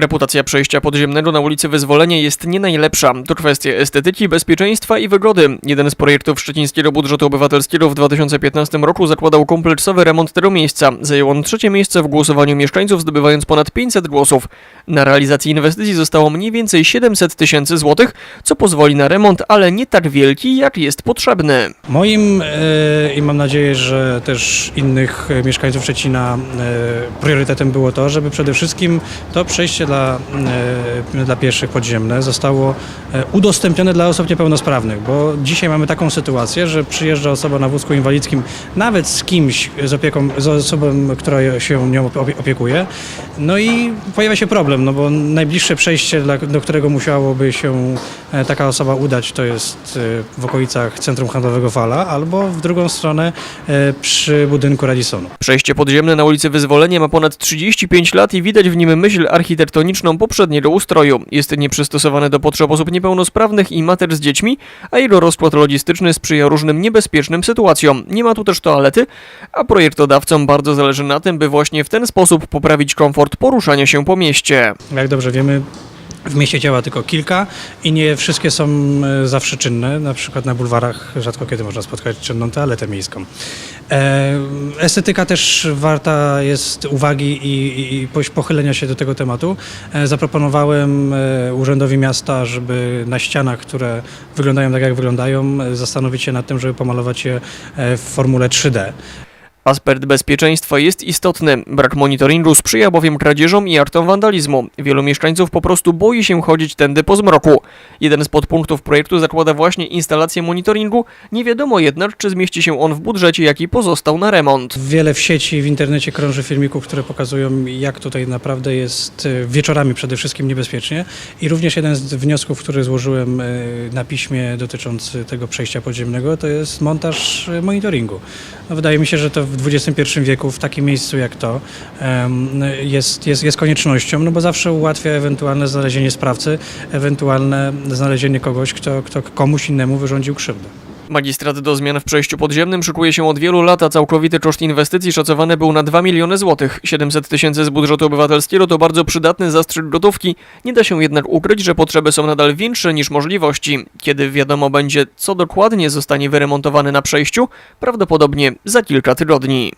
Reputacja przejścia podziemnego na ulicy Wyzwolenia jest nie najlepsza. To kwestia estetyki, bezpieczeństwa i wygody. Jeden z projektów szczecińskiego budżetu obywatelskiego w 2015 roku zakładał kompleksowy remont tego miejsca. Zajął on trzecie miejsce w głosowaniu mieszkańców, zdobywając ponad 500 głosów. Na realizację inwestycji zostało mniej więcej 700 tysięcy złotych, co pozwoli na remont, ale nie tak wielki, jak jest potrzebny. Moim e, i mam nadzieję, że też innych mieszkańców Szczecina e, priorytetem było to, żeby przede wszystkim to przejście dla, e, dla pieszych podziemne zostało e, udostępnione dla osób niepełnosprawnych, bo dzisiaj mamy taką sytuację, że przyjeżdża osoba na wózku inwalidzkim, nawet z kimś, z opieką, z osobą, która się nią opie- opiekuje, no i pojawia się problem, no bo najbliższe przejście, do którego musiałoby się e, taka osoba udać, to jest w okolicach Centrum Handlowego Fala, albo w drugą stronę przy budynku Radissonu. Przejście podziemne na ulicy Wyzwolenia ma ponad 35 lat i widać w nim myśl architektoniczną poprzedniego ustroju. Jest nieprzystosowane do potrzeb osób niepełnosprawnych i mater z dziećmi, a jego rozkład logistyczny sprzyja różnym niebezpiecznym sytuacjom. Nie ma tu też toalety, a projektodawcom bardzo zależy na tym, by właśnie w ten sposób poprawić komfort poruszania się po mieście. Jak dobrze wiemy, w mieście działa tylko kilka i nie wszystkie są e, zawsze czynne. Na przykład na bulwarach rzadko kiedy można spotkać czynną toaletę miejską. E, Estetyka też warta jest uwagi i, i, pochylenia się do tego tematu. E, Zaproponowałem Urzędowi Miasta, żeby na ścianach, które wyglądają tak jak wyglądają, zastanowić się nad tym, żeby pomalować je w formule 3D. Aspekt bezpieczeństwa jest istotny. Brak monitoringu sprzyja bowiem kradzieżom i aktom wandalizmu. Wielu mieszkańców po prostu boi się chodzić tędy po zmroku. Jeden z podpunktów projektu zakłada właśnie instalację monitoringu. Nie wiadomo jednak, czy zmieści się on w budżecie, jaki pozostał na remont. Wiele w sieci, w internecie krąży filmików, które pokazują, jak tutaj naprawdę jest e, wieczorami przede wszystkim niebezpiecznie. I również jeden z wniosków, który złożyłem e, na piśmie dotyczący tego przejścia podziemnego, to jest montaż e, monitoringu. No, wydaje mi się, że to w XXI wieku, w takim miejscu jak to, jest, jest, jest koniecznością, no bo zawsze ułatwia ewentualne znalezienie sprawcy, ewentualne znalezienie kogoś, kto, kto komuś innemu wyrządził krzywdę. Magistrat do zmian w przejściu podziemnym szykuje się od wielu lat, a całkowity koszt inwestycji szacowany był na 2 miliony złotych. 700 tysięcy z budżetu obywatelskiego to bardzo przydatny zastrzyk gotówki. Nie da się jednak ukryć, że potrzeby są nadal większe niż możliwości. Kiedy wiadomo będzie, co dokładnie zostanie wyremontowane na przejściu, prawdopodobnie za kilka tygodni.